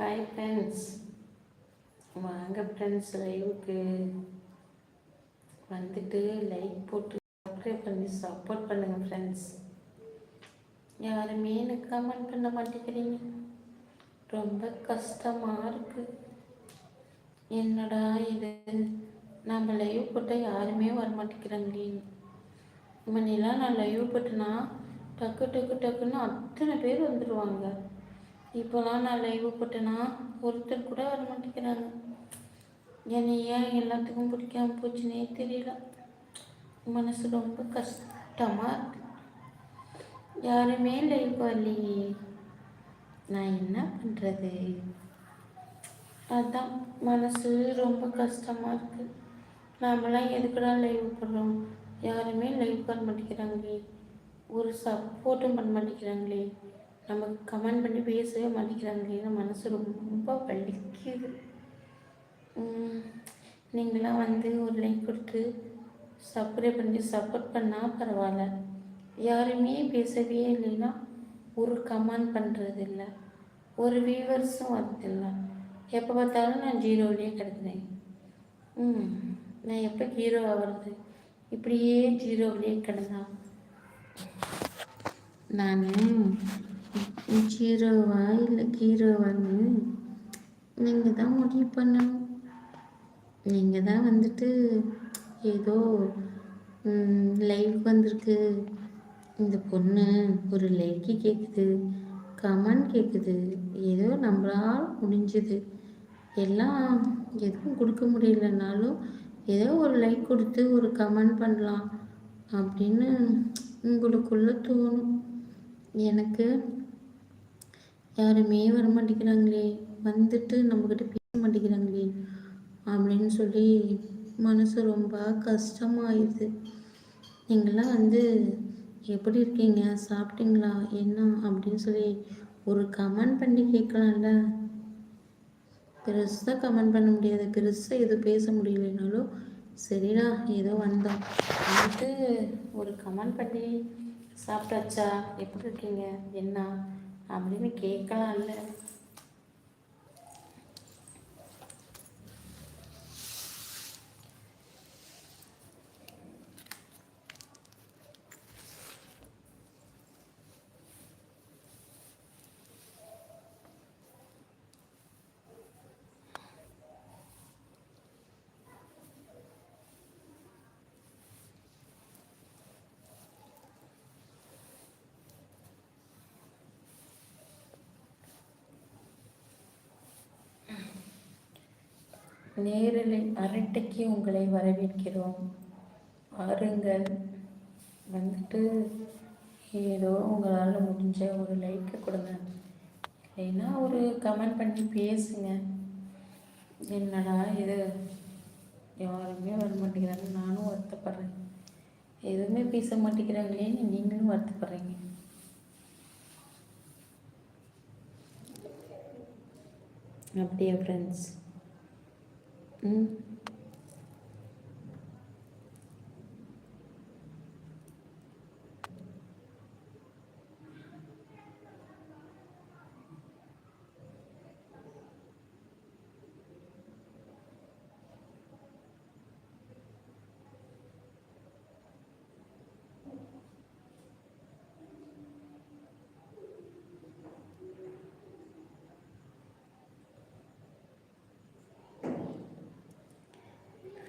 Hi friends வாங்க friends லைவுக்கு வந்துட்டு லைக் போட்டு சப்ஸ்கிரைப் பண்ணி சப்போர்ட் பண்ணுங்கள் ஃப்ரெண்ட்ஸ் யாருமே எனக்கு கமெண்ட் பண்ண மாட்டேங்கிறீங்க? ரொம்ப கஷ்டமாக இருக்குது என்னடா இது? நம்ம லைவ் போட்டால் யாருமே வர மாட்டேங்கிறாங்களே. முன்னெல்லாம் நான் லைவ் போட்டேன்னா டக்கு டக்கு டக்குன்னு அத்தனை பேர் வந்துடுவாங்க இப்போலாம் நான் லைவ் போட்டேன்னா ஒருத்தர் கூட வர மாட்டேங்கிறாங்க. என்னை ஏன் எல்லாத்துக்கும் பிடிக்காம போச்சுன்னே தெரியல. மனசு ரொம்ப கஷ்டமாக இருக்கு. யாருமே லைவ் வரலையே. நான் என்ன பண்ணுறது அதுதான் மனசு ரொம்ப கஷ்டமாக இருக்குது நாமெல்லாம் எதுக்குடா லைவ் போடுறோம்? யாருமே லைவ் வர மாட்டேங்கிறாங்களே. ஒரு சப்போர்ட்டும் பண்ண மாட்டேங்கிறாங்களே. நமக்கு கமெண்ட் பண்ணி பேசவே மாட்டேங்கிறாங்களே மனசு ரொம்ப வலிக்குது. நீங்களாம் வந்து ஒரு லைக் கொடுத்து சப்ஸ்கிரைப் பண்ணி சப்போர்ட் பண்ணால் பரவாயில்ல. யாருமே பேசவே இல்லைன்னா ஒரு கமெண்ட் பண்ணுறது இல்லை. ஒரு வியூவர்ஸும் வரதில்லை எப்போ பார்த்தாலும் நான் ஜீரோவிலே கிடக்குறேன். ம் நான் எப்போ ஹீரோ ஆகிறது இப்படியே ஜீரோவிலே கிடந்தான் நான் ஜீரோவா இல்லை ஹீரோவான்னு நீங்கள் தான் முடிவு பண்ணணும். நீங்கள் தான் வந்துட்டு ஏதோ லைவ் வந்திருக்கு. இந்த பொண்ணு ஒரு லைக்கு கேட்குது கமெண்ட் கேட்குது ஏதோ நம்மளால் முடிஞ்சது. எல்லாம் எதுவும் கொடுக்க முடியலனாலும் ஏதோ ஒரு லைக் கொடுத்து ஒரு கமெண்ட் பண்ணலாம் அப்படின்னு உங்களுக்குள்ளே தோணும். எனக்கு யாருமே வர மாட்டேங்கிறாங்களே வந்துட்டு நம்மக்கிட்ட பேச மாட்டேங்கிறாங்களே அப்படின்னு சொல்லி மனசு ரொம்ப கஷ்டமாயிடுது. நீங்களாம் வந்து எப்படி இருக்கீங்க? சாப்பிட்டீங்களா? என்ன? அப்படின்னு சொல்லி ஒரு கமெண்ட் பண்ணி கேட்கலாம்ல. பெருசாக கமெண்ட் பண்ண முடியாது. பெருசாக எதுவும் பேச முடியலைனாலும் சரிடா ஏதோ வந்தோம். வந்துட்டு ஒரு கமெண்ட் பண்ணி சாப்பிட்டாச்சா? எப்படி இருக்கீங்க? என்ன? அப்படின்னு கேட்கலாம்ல. நேரலை அரட்டைக்கு உங்களை வரவேற்கிறோம். வாருங்கள் வந்துட்டு ஏதோ உங்களால் முடிஞ்ச ஒரு லைக்கை கொடுங்க. இல்லைன்னா ஒரு கமெண்ட் பண்ணி பேசுங்க. என்னடா இது? யாருமே வர மாட்டேங்கிறாங்க. நானும் வருத்தப்படுறேன். எதுவுமே பேச மாட்டேங்கிறாங்களேன்னு நீங்களும் வருத்தப்படுறீங்க. அப்படியா ஃப்ரெண்ட்ஸ் ம்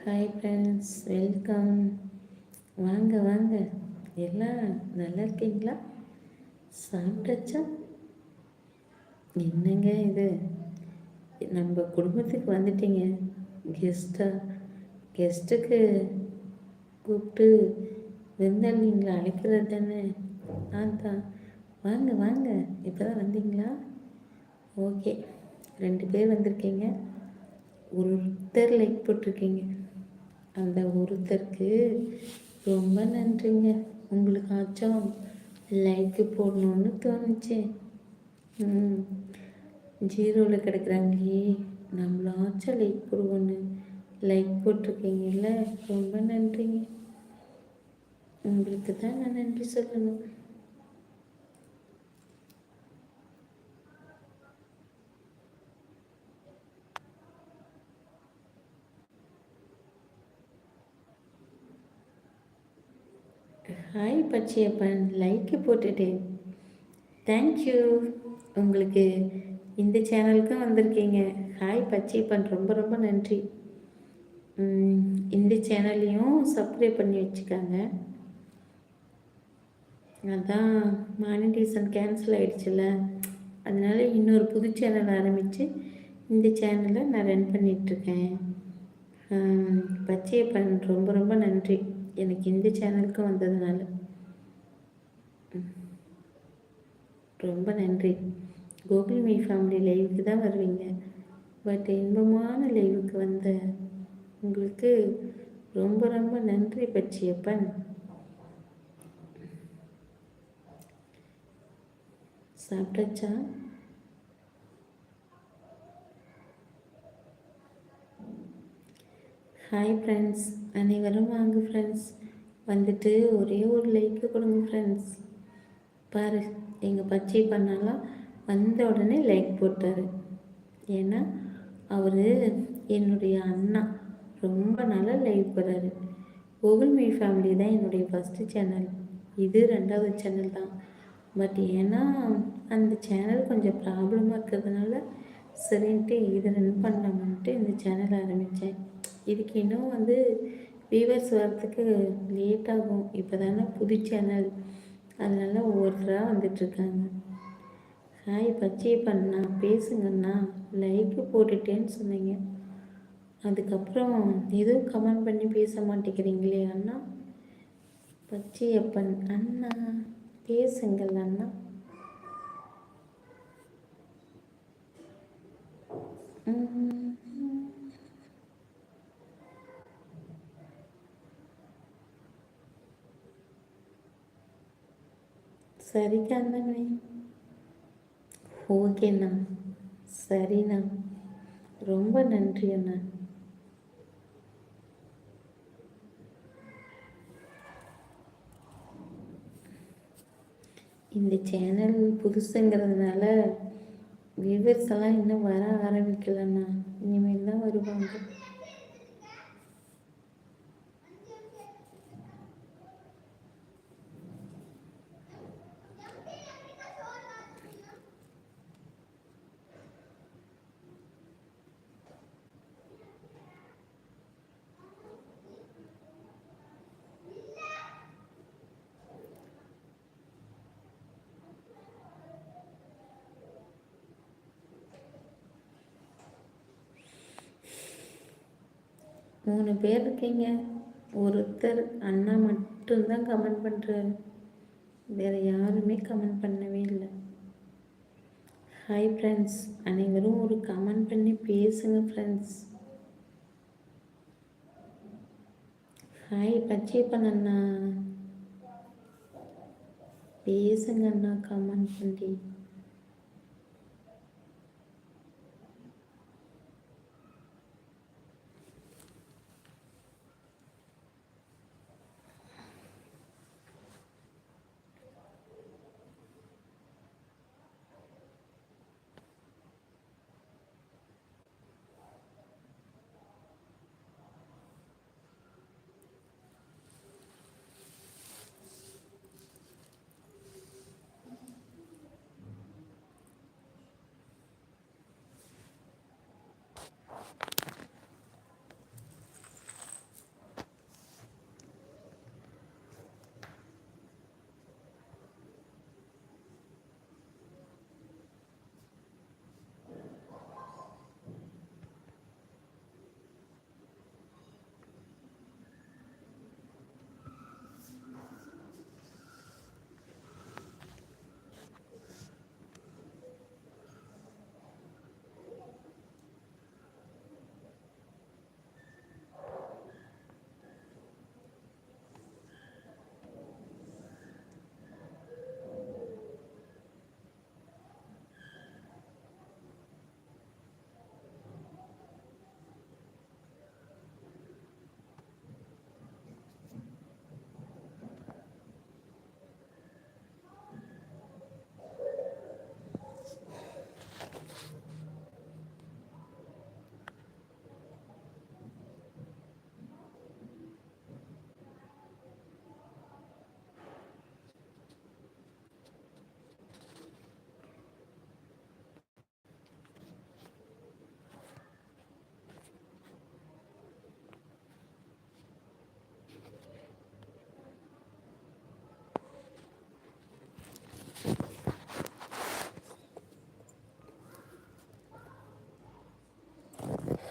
ஹாய் ஃப்ரெண்ட்ஸ் வெல்கம் வாங்க வாங்க. எல்லாம் நல்லா இருக்கீங்களா? சாப்பிட்டாச்சா? என்னங்க இது? நம்ம குடும்பத்துக்கு வந்துட்டீங்க. கெஸ்ட்டாக கெஸ்ட்டுக்கு கூப்பிட்டு விருந்தாளிங்களை அழைக்கிறது தானே? நான் வாங்க வாங்க. இப்போ தான் வந்தீங்களா? ஓகே ரெண்டு பேர் வந்திருக்கீங்க. ஒருத்தர் லைக் போட்டிருக்கீங்க. அந்த ஒருத்தருக்கு ரொம்ப நன்றிங்க. உங்களுக்காச்சும் லைக்கு போடணுன்னு தோணுச்சு. ம். ஜீரோவில் கிடக்குறாங்களே. நம்மளாச்சும் லைக் போடுவோன்னு. லைக் போட்டிருக்கீங்கல்ல. ரொம்ப நன்றிங்க. உங்களுக்கு தான் நான் நன்றி சொல்லணும். ஹாய் பச்சையப்பன். லைக்கு போட்டுட்டேன். தேங்க்யூ உங்களுக்கு இந்த சேனலுக்கும் வந்திருக்கீங்க. ஹாய் பச்சையப்பன். ரொம்ப ரொம்ப நன்றி. இந்த சேனல்லையும் சப்ஸ்கிரைப் பண்ணி வச்சுக்காங்க. அதான் மானிட்டேஷன் கேன்சல் ஆயிடுச்சுல்ல. அதனால இன்னொரு புது சேனல் ஆரம்பித்து இந்த சேனலை நான் ரன் பண்ணிகிட்ருக்கேன் பச்சையப்பன் ரொம்ப ரொம்ப நன்றி. எனக்கு இந்த சேனலுக்கும் வந்ததுனால. ரொம்ப நன்றி. கோகுல் மீ ஃபேமிலி லைவுக்கு தான் வருவீங்க. பட் இன்பமான லைவுக்கு வந்த உங்களுக்கு ரொம்ப ரொம்ப நன்றி பச்சியப்பன். சாப்பிட்டாச்சா? ஹாய் ஃப்ரெண்ட்ஸ் அனைவரும் வாங்க ஃப்ரெண்ட்ஸ் வந்துட்டு ஒரே ஒரு லைக்கு கொடுங்க ஃப்ரெண்ட்ஸ் பாரு எங்கள் பச்சை பண்ணாலாம் வந்த உடனே லைக் போட்டார். ஏன்னா அவர் என்னுடைய அண்ணா. ரொம்ப நாளாக லைவ் போகிறாரு கூகுள் மீ ஃபேமிலி தான் என்னுடைய ஃபஸ்ட்டு சேனல் இது ரெண்டாவது சேனல் தான். பட் ஏன்னா அந்த சேனல் கொஞ்சம் ப்ராப்ளமாக இருக்கிறதுனால சரின்ட்டு இதை ரன் பண்ணலாமன்ட்டு இந்த சேனல் ஆரம்பித்தேன் இதுக்கு இன்னும் வந்து வியூவர்ஸ் வரத்துக்கு லேட் ஆகும். இப்போ தானே புது சேனல் அதனால ஒவ்வொருத்தராக வந்துட்டுருக்காங்க ஹாய் பச்சை பண்ணா பேசுங்கண்ணா. லைக்கு போட்டுட்டேன்னு சொன்னீங்க. அதுக்கப்புறம் எதுவும் கமெண்ட் பண்ணி பேச மாட்டேங்கிறீங்களே அண்ணா? பச்சையப்பன் அண்ணா பேசுங்கள் அண்ணா. உம். சரி கண்ணனே ஓகேண்ணா சரிண்ணா ரொம்ப நன்றி அண்ணா. இந்த சேனல் புதுசுங்கிறதுனால வியூவர்ஸ் எல்லாம் இன்னும் வர ஆரம்பிக்கலண்ணா. இனிமேல் தான் வருவாங்க. மூணு பேர் இருக்கீங்க. ஒருத்தர் அண்ணா மட்டும்தான் கமெண்ட் பண்ணுறாரு வேறு யாருமே கமெண்ட் பண்ணவே இல்லை. ஹாய் ஃப்ரெண்ட்ஸ் அனைவரும் ஒரு கமெண்ட் பண்ணி பேசுங்க ஃப்ரெண்ட்ஸ் ஹாய் பச்சையப்பன் அண்ணா. பேசுங்க அண்ணா கமெண்ட் பண்ணி.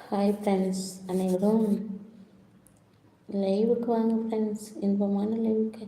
ஹாய் ஃப்ரெண்ட்ஸ் அனைவரும் லைவுக்கு வாங்க ஃப்ரெண்ட்ஸ் இன்பமான லைவுக்கு